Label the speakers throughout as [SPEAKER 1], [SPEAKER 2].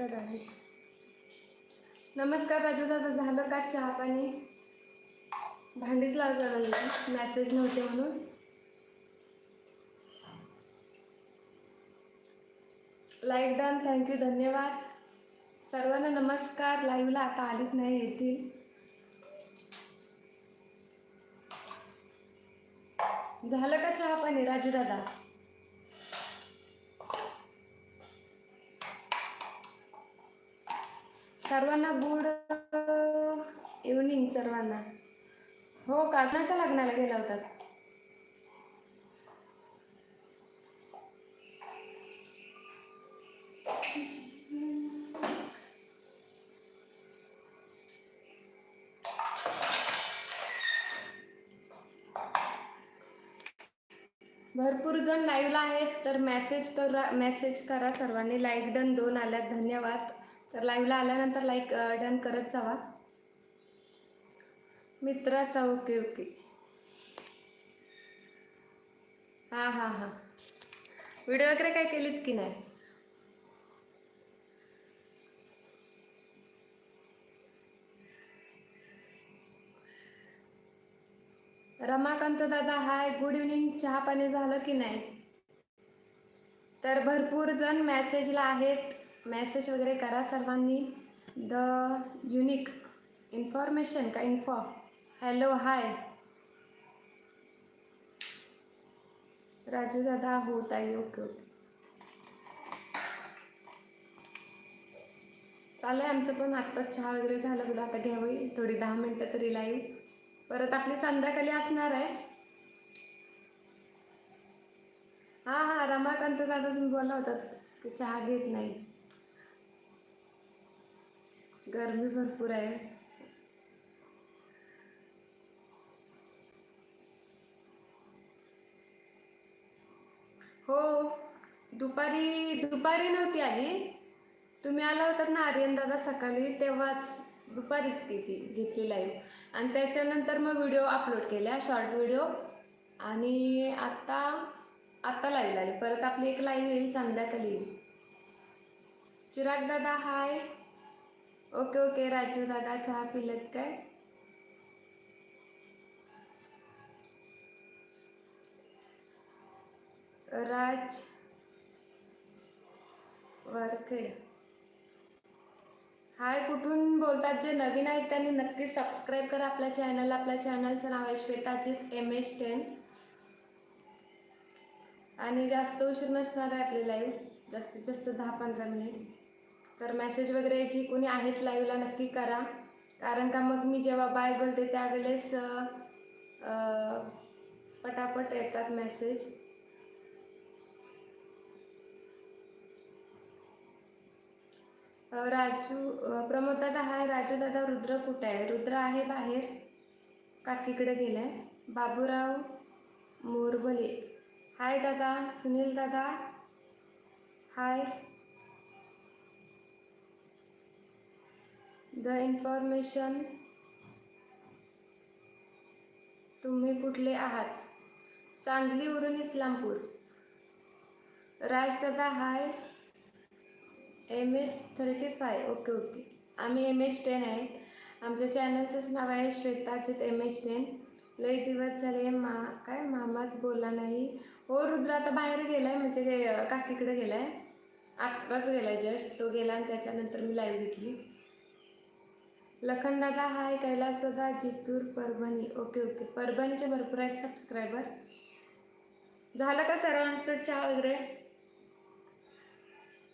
[SPEAKER 1] राजू आहे. नमस्कार राजू दादा झालं का चहा पाणी? भांडीच लागली मॅसेज नव्हते म्हणून. लाईक डन थँक्यू धन्यवाद. सर्वांना नमस्कार लाईव्हला आता आलीच नाही येतील. झालं का चहा पाणी राजू दादा? सर्वांना गुड इव्हनिंग uh, सर्वांना. हो काकणाच्या लग्नाला गेला होता भरपूर जण लाईव्हला आहेत तर मेसेज करा मेसेज करा सर्वांनी. लाईक डन दोन आल्यात. धन्यवाद. तर लाईव्हला आल्यानंतर लाईक डन करत जावा. मित्राचा ओके ओके हां हां हां. व्हिडिओ वगैरे काय केलीत की नाही? रमाकांत दादा हाय गुड इव्हनिंग चहा पाणी झालं की नाही? तर भरपूर जण मॅसेजला आहेत. मेसेज वगैरे करा सर्वांनी. द युनिक इन्फॉर्मेशन का इन्फॉ हॅलो हाय राजू दादा होत आहे ओके ओके चालू आहे आमचं पण. आत्ताच चहा वगैरे झालं. तुला आता घ्यावी थोडी दहा मिनटं तरी लाईव्ह परत आपली संध्याकाळी असणार आहे. हां हां रमाकांत दादा तुम्ही बोला होतात. की चहा घेत नाही. गर्मी भरपूर आहे. हो दुपारी दुपारी नव्हती आली तुम्ही आला होता ना आर्यन दादा सकाळी तेव्हाच दुपारीच घेतली घेतली लाईव्ह आणि त्याच्यानंतर मग व्हिडिओ अपलोड केल्या शॉर्ट व्हिडिओ आणि आत्ता आत्ता लाईव्ह आली. परत आपली एक लाईव्ह येईल संध्याकाळी. चिराग दादा हाय ओके ओके राजू दादा चहा पिलेत काय? राज वरखेड. हाय कुठून बोलतात जे नवीन आहेत त्यांनी नक्की सबस्क्राईब करा आपल्या चॅनल आपल्या चॅनलचं नाव आहे श्वेताजीत एम एस टेन आणि जास्त उशीर नसणार आहे आपली लाईव्ह जास्तीत जास्त दहा पंधरा मिनिट तर मेसेज वगैरे जी कोणी आहेत लाईव्हला नक्की करा. कारण का मग मी जेव्हा बाय बोलते त्यावेळेस पटापट येतात मेसेज राजू अ, प्रमोद दादा हाय. राजू दादा रुद्र कुठे आहे? रुद्र आहे बाहेर. काकीकडे गेलाय. बाबूराव मोरबले. हाय दादा. सुनील दादा. हाय. द इन्फॉर्मेशन तुम्ही कुठले आहात? सांगलीवरून Islampur. राजदादा hi. M H thirty five okay okay. आम्ही एम एच टेन आहेत आमच्या चॅनलचंच नाव आहे श्वेताचित एम एच टेन लई दिवस झाले मा काय मामाच बोलला नाही. हो रुद्र आता बाहेर गेला आहे म्हणजे काकीकडे गेला आहे आत्ताच गेला आहे जस्ट. तो गेला आणि त्याच्यानंतर मी लाईव्ह घेतली. लखन दादा हाय. कैलास दादा जितूर परभणी. Okay okay. परभणीचे भरपूर आहेत सबस्क्रायबर झालं का सर्वांचं चहा वगैरे?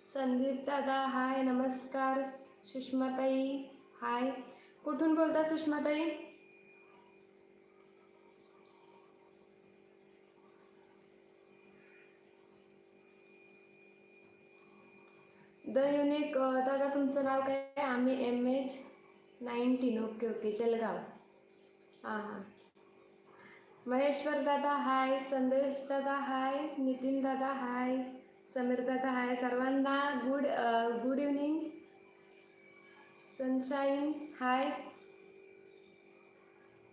[SPEAKER 1] संदीप दादा हाय. नमस्कार. सुषमाताई हाय. कुठून बोलता सुषमाताई? द युनिक दादा तुमचं नाव काय? आहे? आम्ही M H nineteen. Okay okay. Jalgaon. हां हां. महेश्वर दादा हाय. संदेश दादा हाय. नितीन दादा हाय. समीर दादा हाय. सर्वांना good good evening sunshine hi.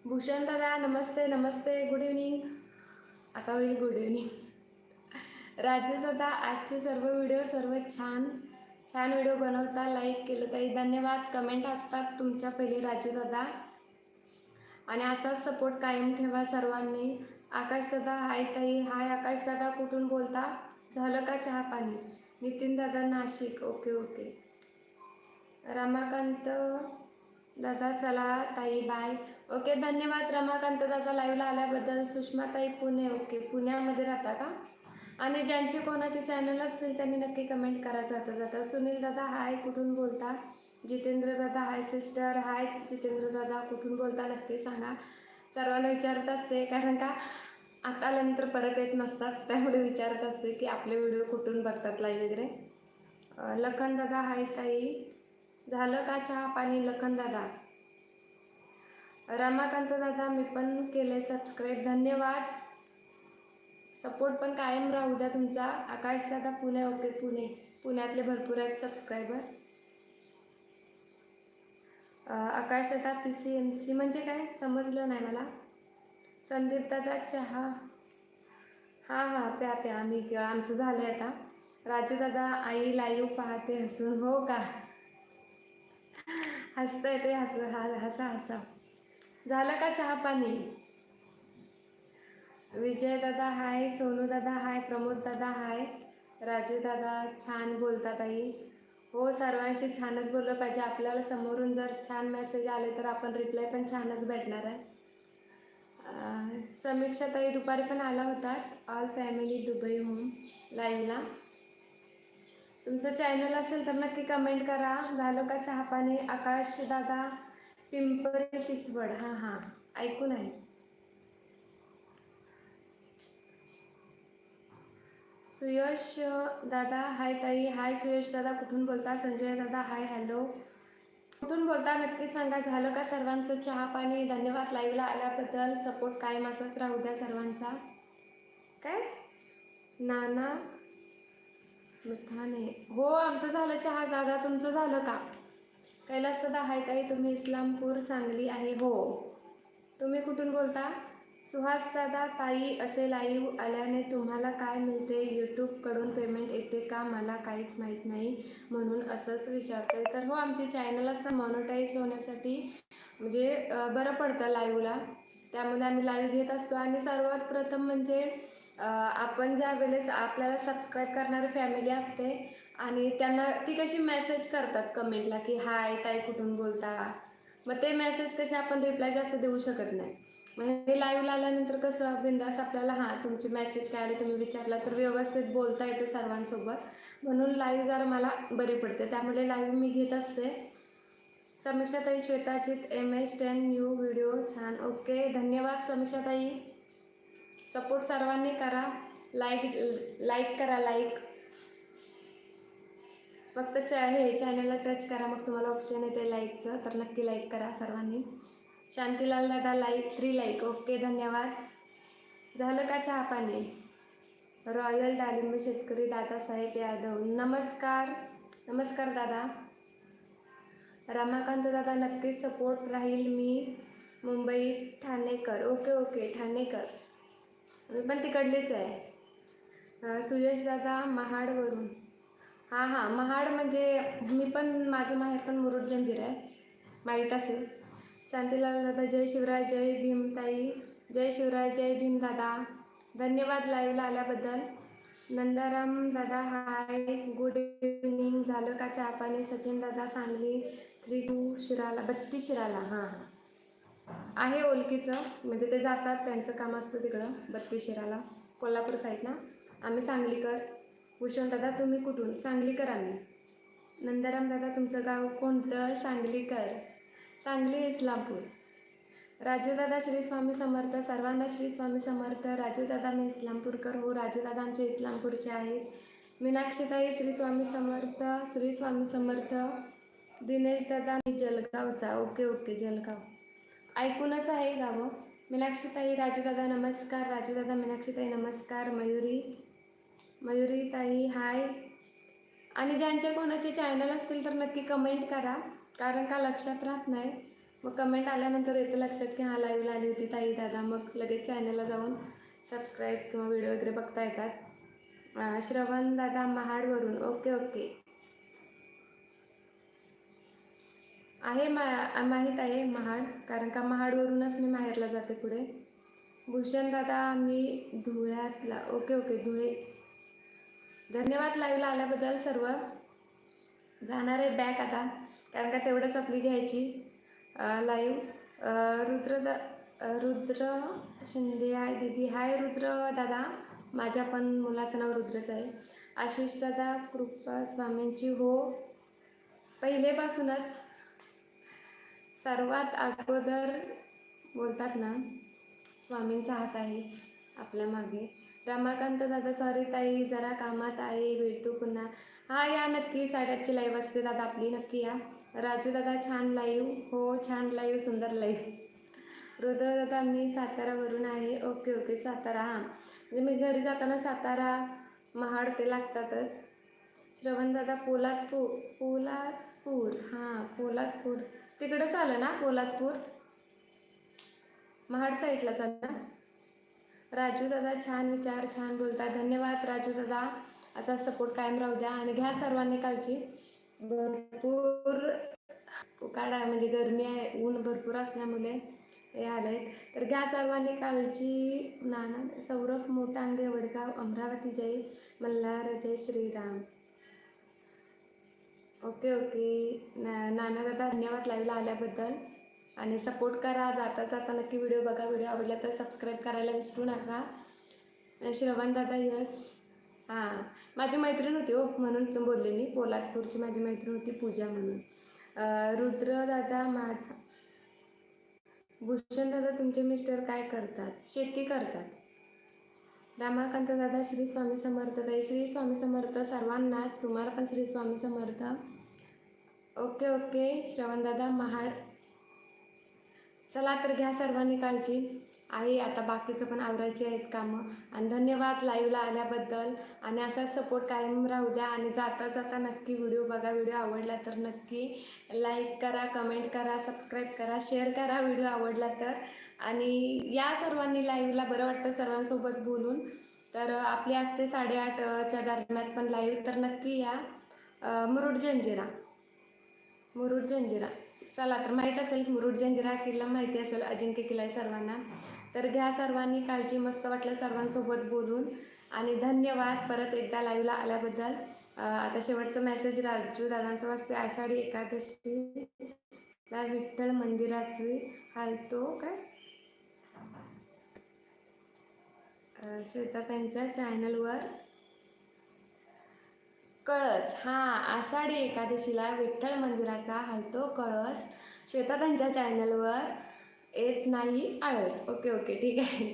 [SPEAKER 1] Bhushan दादा नमस्ते नमस्ते. गुड इव्हनिंग आता होईल गुड इव्हनिंग राजेश दादा आजचे सर्व व्हिडिओ सर्व छान. छान व्हिडिओ बनवता लाईक केलं. ताई धन्यवाद. कमेंट असतात तुमच्या पहिले राजू दादा. आणि असाच सपोर्ट कायम ठेवा सर्वांनी. आकाशदादा हाय ताई. हाय आकाशदादा कुठून बोलता? झालं का चहा पाणी? नितीन दादा नाशिक. ओके ओके रमाकांत दादा चला. ताई बाय ओके धन्यवाद. रमाकांत दादा लाईव्हला आल्याबद्दल. सुषमा ताई पुणे. ओके पुण्यामध्ये राहता का? आणि ज्यांचे कोणाचे चॅनल असतील त्यांनी नक्की कमेंट करा जाता जाता सुनील दादा हाय कुठून बोलता? जितेंद्र दादा हाय सिस्टर हाय जितेंद्र दादा कुठून बोलता? नक्की सांगा. सर्वांना विचारत असते कारण का आता आल्यानंतर परत येत नसतात त्यामुळे विचारत असते की आपले व्हिडिओ कुठून बघतात लाईव्ह वगैरे. लखन दादा हाय ताई. झालं का चहा पाणी? लखन दादा. रमाकांत दादा मी पण केले सबस्क्राईब धन्यवाद. सपोर्ट पण कायम राहू द्या तुमचा. आकाश दादा पुणे ओके पुणे. पुण्यातले भरपूर आहेत सबस्क्रायबर आकाश दादा पी सी एम सी म्हणजे काय? समजलं नाही मला. संदीप दादा चहा. हां हां प्या प्या. आम्ही आमचं झालं आहे आता. राजू दादा आई लाईव्ह पाहते हसून. हो का? हसता येते हसू हा हसा हसा. झालं का चहा पाणी? विजय दादा हाय सोनू दादा हाय प्रमोद दादा हाय. राजू दादा छान बोलतात आई. हो सर्वांशी छानच बोललं पाहिजे. आपल्याला समोरून जर छान मेसेज आले तर आपण रिप्लाय पण छानच भेटणार आहे. समीक्षा ताई दुपारी पण आला होतात ऑल फॅमिली दुबई होम लाईव्हला तुमचं चॅनल असेल तर नक्की कमेंट करा. झालं का चहापाणी आकाश दादा पिंपरी चिचवड हां हां. ऐकून आहे. सुयश दादा हाय ताई. हाय सुयश दादा कुठून बोलता? संजय दादा हाय हॅलो. कुठून बोलता? नक्की सांगा. झालं का सर्वांचं चहा पाणी? धन्यवाद लाईव्हला आल्याबद्दल. सपोर्ट कायम असंच राहू द्या सर्वांचा. काय? नाना मिठाने. हो आमचं झालं चहा. दादा तुमचं झालं का? कैलास दादा हाय ताई. तुम्ही इस्लामपूर सांगली आहे. हो. तुम्ही कुठून बोलता? सुहास दादा ताई असे लाईव्ह आल्याने तुम्हाला काय मिळते? यूट्यूबकडून पेमेंट येते का? मला काहीच माहीत नाही म्हणून असंच विचारते. तर हो आमचे चॅनल असतं मॉनिटाईज होण्यासाठी म्हणजे बरं पडतं लाईव्हला त्यामुळे आम्ही लाईव्ह घेत असतो. आणि सर्वात प्रथम म्हणजे आपण ज्या वेळेस आपल्याला सबस्क्राईब करणारी फॅमिली असते आणि त्यांना ती कशी मेसेज करतात कमेंटला की हाय ताई कुठून बोलता? मग ते मेसेज कसे आपण रिप्लाय जास्त देऊ शकत नाही. मग लाईव्हला आल्यानंतर कसं बिंदास आपल्याला हां तुमची मेसेज काय आहे तुम्ही विचारला तर व्यवस्थित बोलता येतं सर्वांसोबत. म्हणून लाईव्ह जरा मला बरी पडते. त्यामुळे लाईव्ह मी घेत असते. समीक्षाताई श्वेताजीत M S ten new video छान. ओके धन्यवाद समीक्षाताई. सपोर्ट सर्वांनी करा. लाईक लाईक करा लाईक फक्त च हे चॅनलला टच करा. मग तुम्हाला ऑप्शन येते लाईकचं तर नक्की लाईक करा सर्वांनी. शांतीलाल दादा लाईक थ्री लाईक. ओके धन्यवाद. झालं का चहा पाणी? रॉयल डालिंब शेतकरी दादासाहेब यादव. नमस्कार. नमस्कार दादा. रमाकांत दादा नक्कीच सपोर्ट राहील मी. मुंबई ठाणेकर. ओके ओके ठाणेकर. मी पण तिकडलीच आहे. सुयश दादा महाडवरून. हां हां महाड म्हणजे मी पण माझं माहेर पण मुरुड जंजीर आहे. माहीत असेल. शांतीलाल दादा जय शिवराय जय भीमताई जय शिवराय जय भीम दादा. धन्यवाद लाईव्हला आल्याबद्दल. नंदाराम दादा हाय गुड इव्हनिंग झालं का चहा पाणी? सचिन दादा सांगली थ्री टू शिराला बत्तीस शिराला हां. हां आहे ओळखीचं म्हणजे ते जातात त्यांचं काम असतं तिकडं बत्तीस शिराला. कोल्हापूर साईडला आम्ही सांगलीकर. भूषण दादा तुम्ही कुठून? सांगलीकर आम्ही. नंदाराम दादा तुमचं गाव कोणतं? सांगलीकर. सांगली इस्लामपूर. राजूदादा श्री स्वामी समर्थ सर्वांना श्री स्वामी समर्थ. राजूदादा मी इस्लामपूरकर हो राजूदादा आमचे इस्लामपूरचे आहेत. मीनाक्षीताई श्री स्वामी समर्थ श्री स्वामी समर्थ. दिनेशदादा मी जलगावचा. Okay okay Jalgaon. ऐकूनच आहे गावं. मीनाक्षीताई राजूदादा नमस्कार. राजूदादा मीनाक्षीताई नमस्कार. मयुरी मयुरी ताई हाय. आणि ज्यांचे कोणाचे चॅनल असतील तर नक्की कमेंट करा. कारण का लक्षात राहत नाही? मग कमेंट आल्यानंतर येतं लक्षात की हा लाईव्हला आली होती ताई दादा. मग लगेच चॅनलला जाऊन सबस्क्राईब किंवा व्हिडिओ वगैरे बघता येतात. श्रवण दादा महाडवरून. ओके ओके आहे मा माहीत आहे महाड कारण का महाडवरूनच मी माहेरला जाते पुढे. भूषण दादा मी धुळ्यातला. Okay okay Dhule. धन्यवाद लाईव्हला आल्याबद्दल सर्व. जाणार आहे बॅक आता. कारण का तेवढंच आपली घ्यायची. Live Rudra the Rudra Shinde hi दीदी हाय रुद्र दादा. माझ्या पण मुलाचं नाव रुद्रच आहे. आशिष दादा कृपा स्वामींची हो. पहिलेपासूनच सर्वात अगोदर बोलतात ना स्वामींचा हात आहे आपल्या मागे. रमाकांत दादा सॉरी ताई जरा कामात आहे भेटू पुन्हा. हा या नक्की साडेआठची लाईव्ह असते दादा आपली नक्की या. राजू दादा छान लाईव्ह हो छान लाईव्ह सुंदर लाईव्ह रुद्र दादा मी सातारावरून आहे. ओके ओके सातारा हां. म्हणजे मी घरी जाताना सातारा महाड ते लागतातच. श्रवण दादा पोलादपूर पोलादपूर हां पोलादपूर. तिकडंच आलं ना पोलादपूर? महाड साईडला चाल ना? राजू दादा छान विचार छान बोलता. धन्यवाद राजू दादा. असा सपोर्ट कायम राहू द्या. आणि घ्या सर्वांनी काळजी. भरपूर काढा आहे म्हणजे गरमी आहे ऊन भरपूर असल्यामुळे हे आलंय. तर घ्या सर्वांनी काळजी. नाना सौरभ मोठांगे वडगाव अमरावती जय मल्हार जय श्रीराम. Okay okay. ना नाना दादा धन्यवाद लाईव्हला आल्याबद्दल. आणि सपोर्ट करा. जाता जाता नक्की व्हिडिओ बघा. व्हिडिओ आवडला तर सबस्क्राईब करायला विसरू नका. श्रवण दादा यस हां. माझी मैत्रीण होती हो म्हणून बोलले मी. पोलादपूरची माझी मैत्रीण होती पूजा म्हणून. रुद्रदादा माझा भूषण दादा तुमचे मिस्टर काय करतात? शेती करतात. रामाकांत दादा श्री स्वामी समर्थ. ताई श्री स्वामी समर्थ सर्वांनाच तुम्हाला पण श्री स्वामी समर्थ. Okay okay. श्रवण दादा महाड चला तर घ्या सर्वांनी काळजी. आहे आता बाकीचं पण आवरायचे आहेत कामं. आणि धन्यवाद लाईव्हला आल्याबद्दल. आणि असा सपोर्ट कायम राहू द्या. आणि जाता जाता नक्की व्हिडिओ बघा. व्हिडिओ आवडला तर नक्की लाईक करा कमेंट करा सबस्क्राईब करा शेअर करा व्हिडिओ आवडला तर. आणि या सर्वांनी लाईव्हला बरं वाटतं सर्वांसोबत बोलून. तर आपली असते साडेआठच्या दरम्यान पण लाईव्ह तर नक्की या. मुरुड जंजिरा. मुरुड जंजिरा. चला तर माहीत असेल मुरुड जंजिरा किल्ला माहिती असेल अजिंक्य किल्ला आहे सर्वांना. तर घ्या सर्वांनी काळजी मस्त वाटलं सर्वांसोबत बोलून. आणि धन्यवाद परत एकदा लाईव्हला आल्याबद्दल. आता शेवटचं मेसेज राजू दादांचा वाचते आषाढी एकादशी. ला विठ्ठल मंदिराची. हाय तो काय? श्वेता त्यांच्या चॅनलवर कळस. हा आषाढी एकादशीला विठ्ठल मंदिराचा हलतो कळस. श्वेता त्यांच्या चॅनलवर येत नाही आळस. ओके ओके ठीक आहे.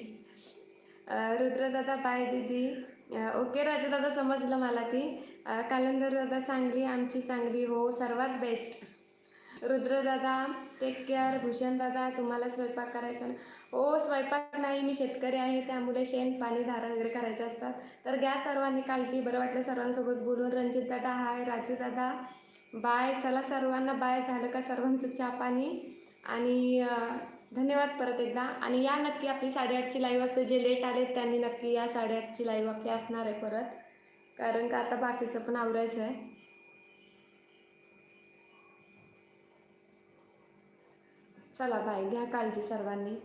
[SPEAKER 1] रुद्रदादा बाय दीदी. ओके राजदादा समजलं मला ती. कालंदरदादा कालंदर दादा सांगली आमची चांगली हो सर्वात बेस्ट रुद्रदादा टेक केअर भूषण दादा तुम्हाला स्वयंपाक करायचा ना? हो स्वयंपाक नाही. मी शेतकरी आहे. त्यामुळे शेण पाणी धारा वगैरे करायचे असतात. तर घ्या सर्वांनी काळजी. बरं वाटलं सर्वांसोबत बोलून. रणजित दादा हाय राजू दादा बाय चला सर्वांना बाय झालं का सर्वांचं चहा पाणी? आणि धन्यवाद परत एकदा. आणि या नक्की आपली साडेआठची लाईव्ह असते. जे लेट आले त्यांनी नक्की या साडेआठची लाईव्ह आपली असणार आहे परत. कारण का आता बाकीचं पण आवरायचं आहे. चला बाय घ्या काळजी सर्वांनी.